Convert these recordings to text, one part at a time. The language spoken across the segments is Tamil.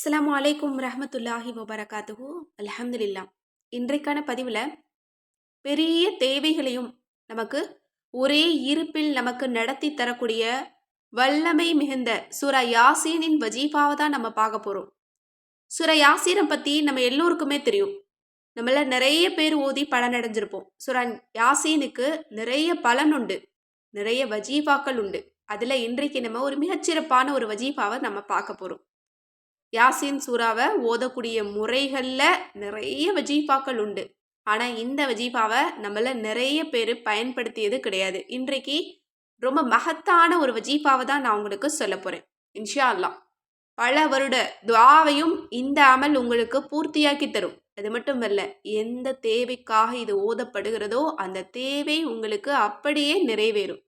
அஸ்லாம் அலைக்கும் ரஹமத்துல்லாஹி வபரகாத்துஹு. அல்ஹம்துலில்லா. இன்றைக்கான பதிவில் பெரிய தேவைகளையும் நமக்கு ஒரே இருப்பில் நமக்கு நடத்தி தரக்கூடிய வல்லமை மிகுந்த சூரா யாசீனின் வஜீஃபாவை தான் நம்ம பார்க்க போகிறோம் சுரா யாசீனை பற்றி நம்ம எல்லோருக்குமே தெரியும். நம்மள நிறைய பேர் ஓதி பலனடைஞ்சிருப்போம் சுரா சூரா யாசீனுக்கு நிறைய பலன் உண்டு. நிறைய வஜீஃபாக்கள் உண்டு. அதில் இன்றைக்கு நம்ம ஒரு மிகச்சிறப்பான ஒரு வஜீஃபாவை நம்ம பார்க்க போகிறோம் யாசின் சூறாவை ஓதக்கூடிய முறைகளில் நிறைய வஜீஃபாக்கள் உண்டு. ஆனால் இந்த வஜீஃபாவை நம்மள நிறைய பேர் பயன்படுத்தியது கிடையாது. இன்றைக்கு ரொம்ப மகத்தான ஒரு வஜீஃபாவை தான் நான் உங்களுக்கு சொல்ல போகிறேன் இன்ஷா அல்லா பல வருட துவாவையும் இந்த அமல் உங்களுக்கு பூர்த்தியாக்கி தரும். அது மட்டும் இல்ல எந்த தேவைக்காக இது ஓதப்படுகிறதோ அந்த தேவை உங்களுக்கு அப்படியே நிறைவேறும்.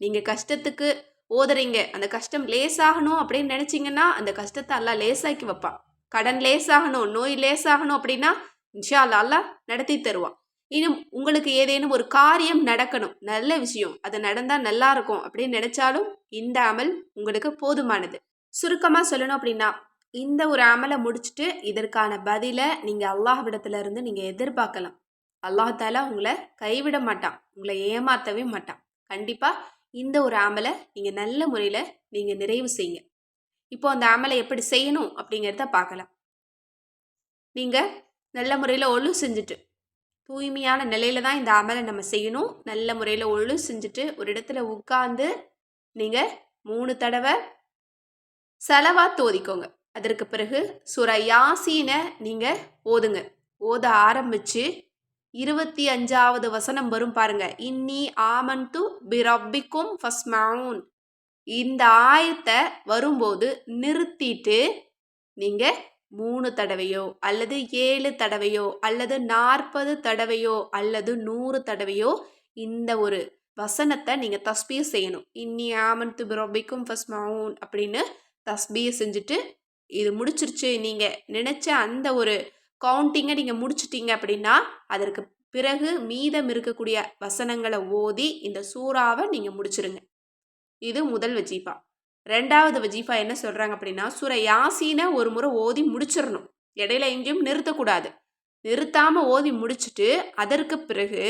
நீங்கள் கஷ்டத்துக்கு ஓதுறீங்க. அந்த கஷ்டம் லேசாகணும் அப்படின்னு நினச்சிங்கன்னா அந்த கஷ்டத்தை எல்லாம் லேசாக்கி வைப்பான். கடன் லேசாகணும் நோய் லேசாகணும் அப்படின்னா இன்ஷா அல்லா அல்லாஹ் நடத்தி தருவான். இன்னும் உங்களுக்கு ஏதேனும் ஒரு காரியம் நடக்கணும் நல்ல விஷயம் அது நடந்தால் நல்லா இருக்கும் அப்படின்னு நினைச்சாலும் இந்த அமல் உங்களுக்கு போதுமானது. சுருக்கமாக சொல்லணும் அப்படின்னா இந்த ஒரு அமலை முடிச்சுட்டு இதற்கான பதிலை நீங்கள் அல்லாஹ்விடத்துலேருந்து நீங்கள் எதிர்பார்க்கலாம். அல்லாஹால உங்களை கைவிட மாட்டான் உங்களை ஏமாற்றவே மாட்டான். கண்டிப்பாக இந்த ஒரு ஆமலை நீங்கள் நல்ல முறையில் நீங்கள் நிறைவு செய்யுங்க. இப்போ அந்த ஆமலை எப்படி செய்யணும் அப்படிங்கிறத பார்க்கலாம். நீங்கள் நல்ல முறையில் ஒழு செஞ்சுட்டு தூய்மையான நிலையில தான் இந்த அமலை நம்ம செய்யணும். நல்ல முறையில் ஒழு செஞ்சுட்டு ஒரு இடத்துல உட்கார்ந்து நீங்கள் மூணு தடவை செலவாக தோதிக்கோங்க. அதற்கு பிறகு சுர யாசீனை நீங்கள் ஓதுங்க. ஓத ஆரம்பித்து இருபத்தி அஞ்சாவது வசனம் வரும் பாருங்க. இன்னி ஆமன்து பிரப்பிக்கும் ஃபஸ்மவுன். இந்த ஆயத்தை வரும்போது நிறுத்திட்டு நீங்கள் மூணு தடவையோ அல்லது ஏழு தடவையோ அல்லது நாற்பது தடவையோ அல்லது நூறு தடவையோ இந்த ஒரு வசனத்தை நீங்கள் தஸ்பீ செய்யணும். இன்னி ஆமன்து பிரப்பிக்கும் ஃபஸ்மவுன் அப்படின்னு தஸ்பியை செஞ்சுட்டு இது முடிச்சிருச்சு. நீங்கள் நினச்ச அந்த ஒரு கவுண்டிங்கை நீங்கள் முடிச்சிட்டீங்க அப்படின்னா அதற்கு பிறகு மீதம் இருக்கக்கூடிய வசனங்களை ஓதி இந்த சூறாவை நீங்கள் முடிச்சிருங்க. இது முதல் வஜீஃபா. ரெண்டாவது வஜீஃபா என்ன சொல்கிறாங்க அப்படின்னா சூர யாசீனை ஒரு முறை ஓதி முடிச்சிடணும் இடையில எங்கேயும் நிறுத்தக்கூடாது. நிறுத்தாமல் ஓதி முடிச்சுட்டு அதற்கு பிறகு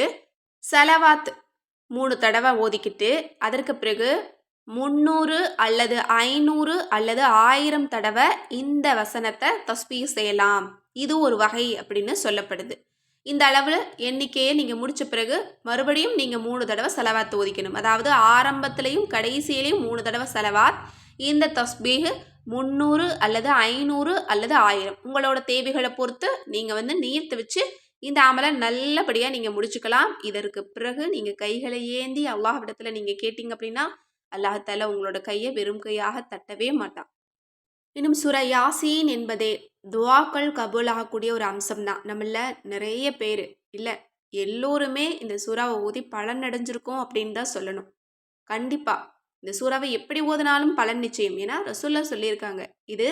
செலவாத் மூணு தடவை ஓதிக்கிட்டு அதற்கு பிறகு முந்நூறு அல்லது ஐநூறு அல்லது ஆயிரம் தடவை இந்த வசனத்தை தஸ்பீ செய்யலாம். இது ஒரு வகை அப்படின்னு சொல்லப்படுது. இந்த அளவு எண்ணிக்கையை நீங்கள் முடித்த பிறகு மறுபடியும் நீங்கள் மூணு தடவை செலவாத் ஓதிக்கணும். அதாவது ஆரம்பத்துலேயும் கடைசியிலையும் மூணு தடவை செலவாத். இந்த தஸ்பீகு முந்நூறு அல்லது ஐநூறு அல்லது ஆயிரம். உங்களோட தேவைகளை பொறுத்து நீங்கள் வந்து நீர்த்து வச்சு இந்த அமலை நல்லபடியாக நீங்கள் முடிச்சுக்கலாம். இதற்கு பிறகு நீங்கள் கைகளை ஏந்தி அல்லாஹ்விடத்தில் நீங்கள் கேட்டிங்க அப்படின்னா அல்லாஹால உங்களோட கையை வெறும் கையாக தட்டவே மாட்டான். இன்னும் சுர யாசீன் என்பதே துவாக்கள் கபூல் ஆகக்கூடிய ஒரு அம்சம் தான் நம்மள நிறைய பேர் இல்லை எல்லோருமே இந்த சூறாவை ஊதி பலன் அடைஞ்சிருக்கோம் அப்படின்னு தான் சொல்லணும். கண்டிப்பாக இந்த சூறாவை எப்படி ஓதினாலும் பலன் நிச்சயம். ஏன்னா ரசூல்லா சொல்லியிருக்காங்க இது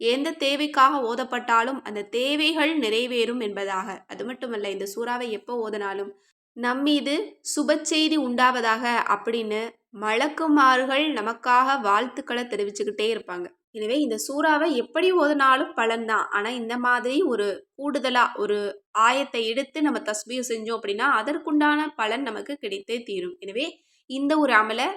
எந்த தேவைக்காக ஓதப்பட்டாலும் அந்த தேவைகள் நிறைவேறும் என்பதாக. அது மட்டுமல்ல இந்த சூறாவை எப்போ ஓதினாலும் நம்மீது சுப செய்தி உண்டாவதாக அப்படின்னு மலக்குமார்கள் நமக்காக வாழ்த்துக்களை தெரிவிச்சுக்கிட்டே இருப்பாங்க. எனவே இந்த சூறாவை எப்படி ஓதுனாலும் பலன் தான். ஆனால் இந்த மாதிரி ஒரு கூடுதலாக ஒரு ஆயத்தை எடுத்து நம்ம தஸ்பீ செஞ்சோம் அப்படின்னா அதற்குண்டான பலன் நமக்கு கிடைத்தே தீரும். எனவே இந்த ஒரு அமலை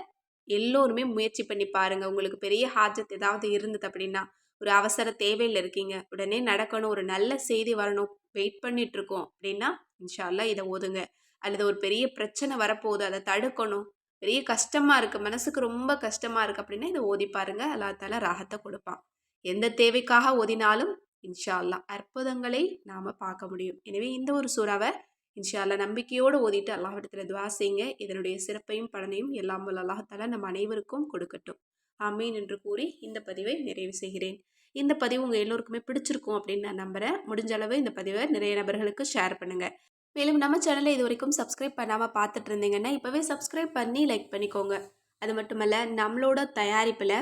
எல்லோருமே முயற்சி பண்ணி பாருங்க. உங்களுக்கு பெரிய ஹாஜத் ஏதாவது இருந்தது அப்படின்னா ஒரு அவசர தேவையில் இருக்கீங்க உடனே நடக்கணும் ஒரு நல்ல செய்தி வரணும் வெயிட் பண்ணிட்டு இருக்கோம் அப்படின்னா இன்ஷால்லா இதை ஓதுங்க. அல்லது ஒரு பெரிய பிரச்சனை வரப்போகுது அதை தடுக்கணும் பெரிய கஷ்டமாக இருக்குது மனசுக்கு ரொம்ப கஷ்டமாக இருக்குது அப்படின்னா இதை ஓதி பாருங்கள் அல்லா தால ராகத்தை கொடுப்பான். எந்த தேவைக்காக ஓதினாலும் இன்ஷா அல்லா அற்புதங்களை நாம் பார்க்க முடியும். எனவே இந்த ஒரு சூறாவை இன்ஷா அல்லா நம்பிக்கையோடு ஓதிட்டு அல்லாஹிடத்தில் துவா செய்யுங்க. இதனுடைய சிறப்பையும் பலனையும் எல்லாம் வல்ல அல்லாஹால நம் அனைவருக்கும் கொடுக்கட்டும். ஆமீன் என்று கூறி இந்த பதிவை நிறைவு செய்கிறேன். இந்த பதிவு உங்கள் எல்லோருக்குமே பிடிச்சிருக்கும் அப்படின்னு நான் நம்புகிறேன் முடிஞ்ச அளவு இந்த பதிவை நிறைய நபர்களுக்கு ஷேர் பண்ணுங்கள் மேலும் நம்ம சேனலை இது வரைக்கும் சப்ஸ்கிரைப் பண்ணாமல் பார்த்துட்டு இருந்தீங்கன்னா இப்போவே சப்ஸ்கிரைப் பண்ணி லைக் பண்ணிக்கோங்க. அது மட்டுமல்ல நம்மளோட தயாரிப்பில்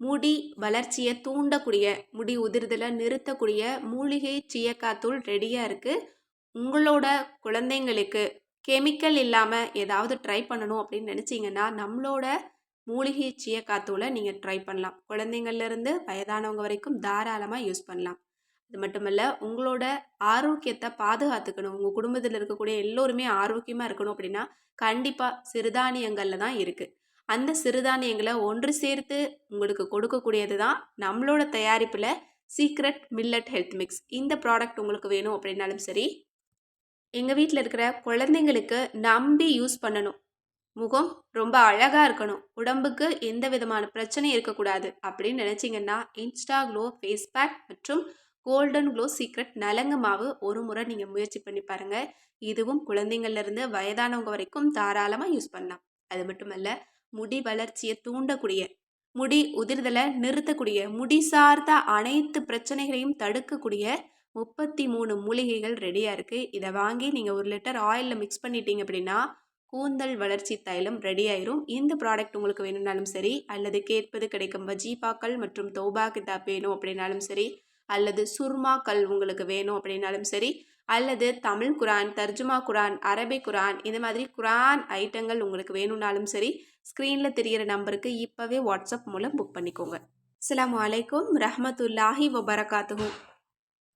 முடி வளர்ச்சியை தூண்டக்கூடிய முடி உதிர்தலை நிறுத்தக்கூடிய மூலிகை சீயக்காத்தூள் ரெடியாக இருக்குது உங்களோட குழந்தைங்களுக்கு கெமிக்கல் இல்லாமல் ஏதாவது ட்ரை பண்ணணும் அப்படின்னு நினச்சிங்கன்னா நம்மளோட மூலிகை சீயக்காத்தூளை நீங்கள் ட்ரை பண்ணலாம். குழந்தைங்கள்லேருந்து வயதானவங்க வரைக்கும் தாராளமாக யூஸ் பண்ணலாம். அது மட்டுமல்ல உங்களோட ஆரோக்கியத்தை பாதுகாத்துக்கணும். உங்கள் குடும்பத்தில் இருக்கக்கூடிய எல்லோருமே ஆரோக்கியமாக இருக்கணும் அப்படின்னா கண்டிப்பாக சிறுதானியங்களில் தான் இருக்குது அந்த சிறுதானியங்களை ஒன்று சேர்த்து உங்களுக்கு கொடுக்கக்கூடியது தான் நம்மளோட தயாரிப்பில் சீக்ரெட் மில்லட் ஹெல்த் மிக்ஸ் இந்த ப்ராடக்ட் உங்களுக்கு வேணும் அப்படின்னாலும் சரி எங்கள் வீட்டில் இருக்கிற குழந்தைங்களுக்கு நம்பி யூஸ் பண்ணணும். முகம் ரொம்ப அழகாக இருக்கணும். உடம்புக்கு எந்த விதமான பிரச்சனையும் இருக்கக்கூடாது அப்படின்னு நினச்சிங்கன்னா இன்ஸ்டாக்ளோ ஃபேஸ் பேக் மற்றும் கோல்டன் க்ளோ சீக்ரெட் நலங்கு மாவு ஒரு முறை நீங்கள் முயற்சி பண்ணி பாருங்கள் இதுவும் குழந்தைங்கள்லேருந்து வயதானவங்க வரைக்கும் தாராளமாக யூஸ் பண்ணலாம். அது மட்டுமல்ல முடி வளர்ச்சியை தூண்டக்கூடிய முடி உதிர்தலை நிறுத்தக்கூடிய முடி சார்ந்த அனைத்து பிரச்சனைகளையும் தடுக்கக்கூடிய முப்பத்தி மூணு மூலிகைகள் ரெடியாக இருக்குது இதை வாங்கி நீங்கள் ஒரு லிட்டர் ஆயிலில் மிக்ஸ் பண்ணிட்டீங்க அப்படின்னா கூந்தல் வளர்ச்சி தைலம் ரெடி ஆயிரும். இந்த ப்ராடக்ட் உங்களுக்கு வேணும்னாலும் சரி அல்லது கேட்பது கிடைக்கும் வஜீபாக்கள் மற்றும் தௌபா கிதாப் வேணும் அப்படின்னாலும் சரி அல்லது சுர்மா கல் உங்களுக்கு வேணும் அப்படின்னாலும் சரி அல்லது தமிழ் குரான் தர்ஜுமா குரான் அரபி குரான் இந்த மாதிரி குரான் ஐட்டங்கள் உங்களுக்கு வேணும்னாலும் சரி ஸ்க்ரீனில் தெரிகிற நம்பருக்கு இப்போவே வாட்ஸ்அப் மூலம் புக் பண்ணிக்கோங்க. அஸ்ஸலாமு அலைக்கும் ரஹமத்துல்லாஹி வபரகாத்துஹூ.